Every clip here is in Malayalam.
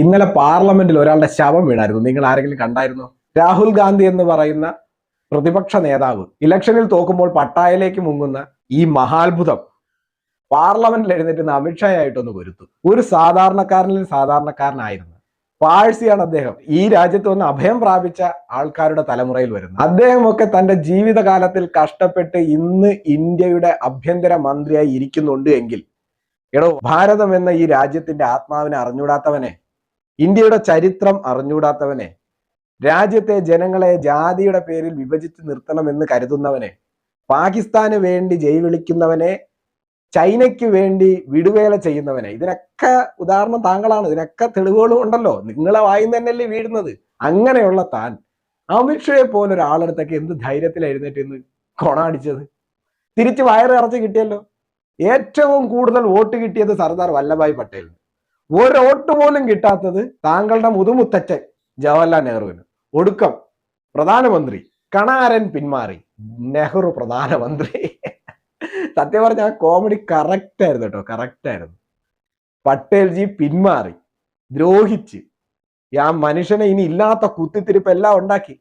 ഇന്നലെ പാർലമെന്റിൽ ഒരാളുടെ ശവം വീണായിരുന്നു. നിങ്ങൾ ആരെങ്കിലും കണ്ടായിരുന്നോ? രാഹുൽ ഗാന്ധി എന്ന് പറയുന്ന പ്രതിപക്ഷ നേതാവ് ഇലക്ഷനിൽ തോക്കുമ്പോൾ പട്ടായയിലേക്ക് മുങ്ങുന്ന ഈ മഹാത്ഭുതം പാർലമെന്റിൽ എഴുന്നേറ്റ് നിന്ന് ആയിട്ടൊന്ന് പൊരുത്തു. ഒരു സാധാരണക്കാരനിൽ സാധാരണക്കാരനായിരുന്നു. പാഴ്സിയാണ് അദ്ദേഹം. ഈ രാജ്യത്ത് വന്ന് അഭയം പ്രാപിച്ച ആൾക്കാരുടെ തലമുറയിൽ വരുന്നത്. അദ്ദേഹമൊക്കെ തന്റെ ജീവിതകാലത്തിൽ കഷ്ടപ്പെട്ട് ഇന്ന് ഇന്ത്യയുടെ ആഭ്യന്തര മന്ത്രിയായി ഇരിക്കുന്നുണ്ട് എങ്കിൽ എടോ ഭാരതം എന്ന ഈ രാജ്യത്തിന്റെ ആത്മാവിനെ അറിഞ്ഞൂടാത്തവനെ ഇന്ത്യയുടെ ചരിത്രം അറിഞ്ഞൂടാത്തവനെ രാജ്യത്തെ ജനങ്ങളെ ജാതിയുടെ പേരിൽ വിഭജിച്ച് നിർത്തണമെന്ന് കരുതുന്നവനെ പാകിസ്ഥാന് വേണ്ടി ജയ് വിളിക്കുന്നവനെ ചൈനയ്ക്ക് വേണ്ടി വിടുവേല ചെയ്യുന്നവനെ. ഇതിനൊക്കെ ഉദാഹരണം താങ്കളാണ്. ഇതിനൊക്കെ തെളിവുകളും ഉണ്ടല്ലോ. നിങ്ങളെ വായും തന്നെയല്ലേ വീഴുന്നത്. അങ്ങനെയുള്ള താൻ അമിത്ഷയെ പോലെ ഒരാളെടുത്തൊക്കെ എന്ത് ധൈര്യത്തിൽ എഴുന്നേറ്റ് ഇന്ന് കൊണാടിച്ചത്? തിരിച്ച് വയറിറച്ച് കിട്ടിയല്ലോ. ഏറ്റവും കൂടുതൽ വോട്ട് കിട്ടിയത് സർദാർ വല്ലഭായ് പട്ടേലിന്. ഒരു വോട്ട് പോലും കിട്ടാത്തത് താങ്കളുടെ മുതുമുത്തച്ഛൻ ജവഹർലാൽ നെഹ്റുവിന്. ഒടുക്കം പ്രധാനമന്ത്രി കണാരൻ പിന്മാറി. നെഹ്റു പ്രധാനമന്ത്രി. സത്യം പറഞ്ഞ ആ കോമഡി കറക്റ്റ് ആയിരുന്നു കേട്ടോ കറക്റ്റ് ആയിരുന്നു. പട്ടേൽജി പിന്മാറി ദ്രോഹിച്ച്. ആ മനുഷ്യനെ ഇനി ഇല്ലാത്ത കുത്തിത്തിരിപ്പ് എല്ലാം ഉണ്ടാക്കി.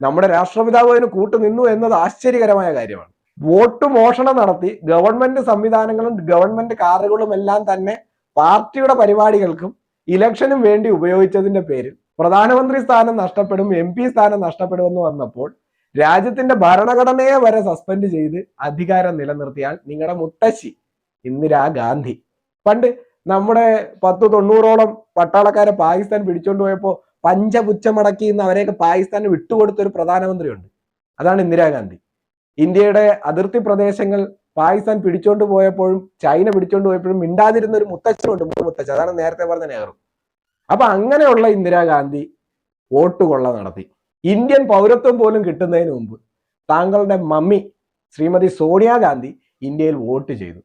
നമ്മുടെ രാഷ്ട്രപിതാവ് അതിന് കൂട്ടുനിന്നു എന്നത് ആശ്ചര്യകരമായ കാര്യമാണ്. വോട്ട് മോഷണം നടത്തി ഗവൺമെന്റ് സംവിധാനങ്ങളും ഗവൺമെന്റ് കാറുകളും എല്ലാം തന്നെ പാർട്ടിയുടെ പരിപാടികൾക്കും ഇലക്ഷനും വേണ്ടി ഉപയോഗിച്ചതിന്റെ പേരിൽ പ്രധാനമന്ത്രി സ്ഥാനം നഷ്ടപ്പെടും എം പി സ്ഥാനം നഷ്ടപ്പെടുമെന്ന് വന്നപ്പോൾ രാജ്യത്തിന്റെ ഭരണഘടനയെ വരെ സസ്പെൻഡ് ചെയ്ത് അധികാരം നിലനിർത്തിയാൽ നിങ്ങളുടെ മുത്തശ്ശി ഇന്ദിരാ ഗാന്ധി. പണ്ട് നമ്മുടെ പത്ത് തൊണ്ണൂറോളം പട്ടാളക്കാരെ പാകിസ്ഥാൻ പിടിച്ചോണ്ട് പോയപ്പോ പഞ്ചപുച്ഛമടക്കി എന്ന് അവരെയൊക്കെ പാകിസ്ഥാന് വിട്ടുകൊടുത്ത ഒരു പ്രധാനമന്ത്രിയുണ്ട്. അതാണ് ഇന്ദിരാഗാന്ധി ഇന്ത്യയുടെ അതിർത്തി പ്രദേശങ്ങൾ പാകിസ്ഥാൻ പിടിച്ചോണ്ട് പോയപ്പോഴും ചൈന പിടിച്ചോണ്ട് പോയപ്പോഴും മിണ്ടാതിരുന്ന ഒരു മുത്തച്ഛനുണ്ട് മുത്തച്ഛൻ. അതാണ് നേരത്തെ പറഞ്ഞ നെഹ്റു. അപ്പൊ അങ്ങനെയുള്ള ഇന്ദിരാഗാന്ധി വോട്ട് കൊള്ള നടത്തി. ഇന്ത്യൻ പൗരത്വം പോലും കിട്ടുന്നതിന് മുമ്പ് താങ്കളുടെ മമ്മി ശ്രീമതി സോണിയാഗാന്ധി ഇന്ത്യയിൽ വോട്ട് ചെയ്തു.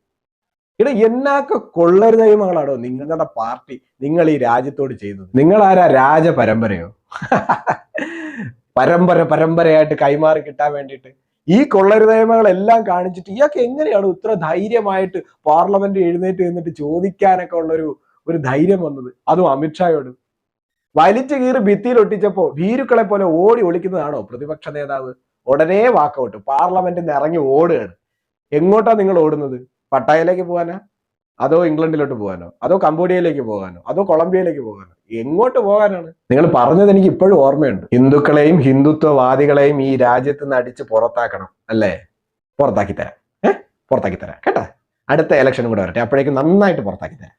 ഇവിടെ എന്നാക്ക കൊള്ളരുതയുമാണോ നിങ്ങളുടെ പാർട്ടി നിങ്ങൾ ഈ രാജ്യത്തോട് ചെയ്തത്. നിങ്ങൾ ആരാ രാജപരമ്പരയോ? പരമ്പര പരമ്പരയായിട്ട് കൈമാറി കിട്ടാൻ വേണ്ടിയിട്ട് ഈ കൊള്ളരുതയമകളെല്ലാം കാണിച്ചിട്ട് ഇയാൾക്ക് എങ്ങനെയാണ് ഇത്ര ധൈര്യമായിട്ട് പാർലമെന്റ് എഴുന്നേറ്റ് നിന്നിട്ട് ചോദിക്കാനൊക്കെ ഉള്ളൊരു ഒരു ധൈര്യം വന്നത്? അതും അമിത്ഷായോട് വലിച്ചു കീറി ഭിത്തിയിൽ ഒട്ടിച്ചപ്പോ ഭീരുക്കളെ പോലെ ഓടി ഒളിക്കുന്നതാണോ പ്രതിപക്ഷ നേതാവ്? ഉടനെ വാക്കൗട്ട്. പാർലമെന്റിൽ നിന്ന് ഇറങ്ങി ഓടുകയാണ്. എങ്ങോട്ടാ നിങ്ങൾ ഓടുന്നത്? പട്ടായയിലേക്ക് പോകാനാ? അതോ ഇംഗ്ലണ്ടിലോട്ട് പോകാനോ? അതോ കംബോഡിയയിലേക്ക് പോകാനോ? അതോ കൊളംബിയയിലേക്ക് പോകാനോ? എങ്ങോട്ട് പോകാനാണ്? നിങ്ങൾ പറഞ്ഞത് എനിക്ക് ഇപ്പോഴും ഓർമ്മയുണ്ട്. ഹിന്ദുക്കളെയും ഹിന്ദുത്വവാദികളെയും ഈ രാജ്യത്ത് നിന്ന് അടിച്ച് പുറത്താക്കണം അല്ലേ? പുറത്താക്കി തരാം. ഏഹ് പുറത്താക്കി തരാം. കേട്ടോ? അടുത്ത ഇലക്ഷനും കൂടെ വരട്ടെ. അപ്പോഴേക്കും നന്നായിട്ട് പുറത്താക്കി തരാം.